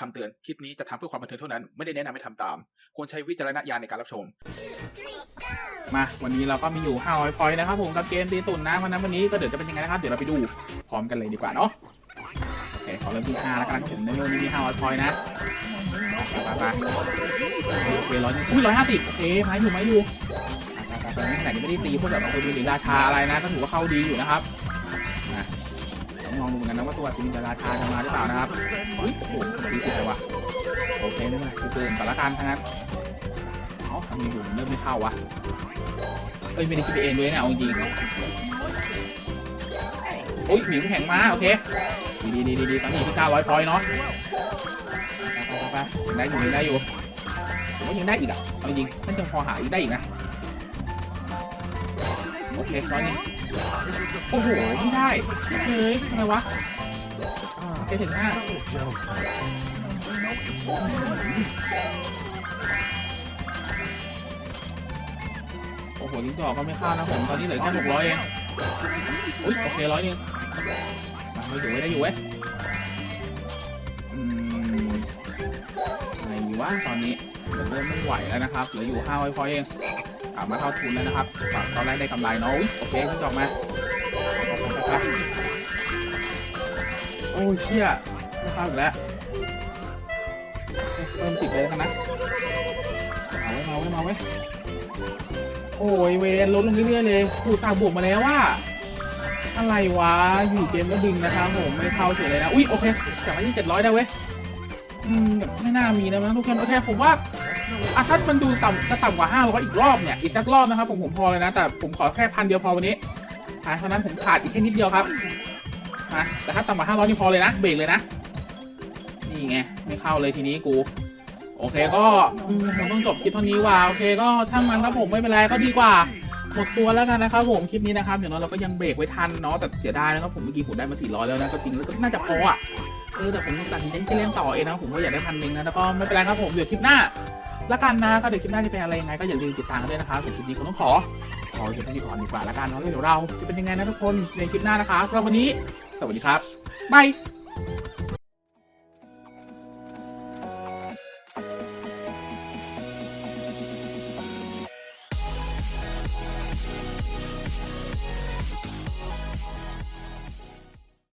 คำเตือนคลิปนี้จะทำเพื่อความบันเทิงเท่านั้น ไม่ได้แนะนำให้ทำตาม ควรใช้วิจารณญาณในการรับชม มาวันนี้เราก็มีอยู่500พอยต์นะครับผมกับเกมตีตุ่นนะเพราะฉะนั้นวันนี้ก็เดี๋ยวจะเป็นยังไงนะครับ เดี๋ยวเราไปดูพร้อมกันเลยดีกว่าเนาะโอเคขอเริ่มที่5แล้วกันนะครับผมในวันนี้มี500พอยนะไปไปไปโอเคร้อยอุ้ยร้อยห้าสิบโอเคไม้อยู่ไม้อยู่ไปไปไปนี่ขนาดยังไม่ได้ตีพวกแบบตัวดีหรือราชาอะไรนะก็ถือว่าเข้าดีอยู่นะครับ ต้องลองดูเหมือนกันนะว่าตัวซีนินราชาจะมาหรือเปล่านะครับอุ้ยโอ้โหดีสุดเลยว่ะโอเคไม่เป็นไรคือเกินแต่ละการทั้งนั้นเอ้าทำไมอยู่เริ่มไม่เข้าวะเอ้ยไม่ได้คิดเองด้วยนะเอาจริงโอ้ยหมิวแข็งมาโอเคดีดีดีดีดีตอนนี้ที่900พอยต์เนาะไปไปไปยังได้อยู่ได้อยู่ผมว่ายังได้อีกอะเอาจริงมันจะพอหาอีกได้อีกนะ โอเคร้อยหนึงโอ้โหไม่ได้เฮ้ยทำไมวะแค่ถึงห้าโอ้โหลิ้นจ่อก็ไม่เข้านะผม ตอนนี้เหลือแค่600เองอุ้ยโอเคร้อยหนึงมาไม่อยู่ไว้ได้อยู่เว้ยอืมอะไรดีวะตอนนี้เริ่มไม่ไหวแล้วนะครับ เหลืออยู่500พอยต์เอง กลับมาเท่าทุนแล้วนะครับฝั่งตอนแรกได้กำไรเนาะโอเคลิ้นจ่อมาโอ้ยเชี่ยไม่เข้าอีกแล้วเพิ่มสิบเลยแล้วกันะเอาไว้มาไว้มาไว้โอ้ยเวนลดลงเรื่อยๆเลยกูสาบวกมาแล้วว่าอะไรวะ อยู่เกมก็ดึงนะครับผมไม่เข้าเฉยเลยนะ อุ้ยโอเคจากมาที่เจ็ดร้อยได้เว้ย อืมแบบไม่น่ามีนะมั้งทุกคนโอเค ผมว่า อะถ้ามันดูต่ำจะต่ำกว่าห้าร้อยอีกรอบเนี่ย อีกสักรอบนะครับผมผมพอเลยนะ แต่ผมขอแค่พันเดียวพอวันนี้อะเพราะนั้นผมขาดอีกแค่นิดเดียวครับนะแต่ถ้าต่ำกว่าห้าร้อยนี่พอเลยนะ เบรกเลยนะ นี่ไง ไม่เข้าเลยทีนี้กู โอเคก็ผมต้องจบคลิปเท่านี้ว่า โอเคก็ช่างมันครับผมไม่เป็นไรก็ดีกว่าหมดตัวแล้วกันนะครับผมคลิปนี้นะครับอย่างน้อยเราก็ยังเบรกไว้ทันเนาะแต่เสียดายนะครับผมเมื่อกี้ผมได้มา 400 แล้วนะก็จริงแล้วก็น่าจะพออะเออแต่ผมตัดสินใจที่จะเล่นต่อเองนะผมก็อยากได้พันหนึ่งนะแล้วก็ไม่เป็นไรครับผมเดี๋ยวคลิปหน้า ละกันนะก็เดี๋ยวคลิปหน้าจะเป็นอะไรยังไงก็อย่าลืมติดตามกันด้วยนะครับส่วนคลิปนี้ผมต้องขอขอเพียงเท่านี้ก่อนดีกว่าละกันเนาะเดี๋ยวเราจะเป็นยังไงนะทุกคนในคลิปหน้านะคะสำหรับวันนี้ สวัสดีครับบาย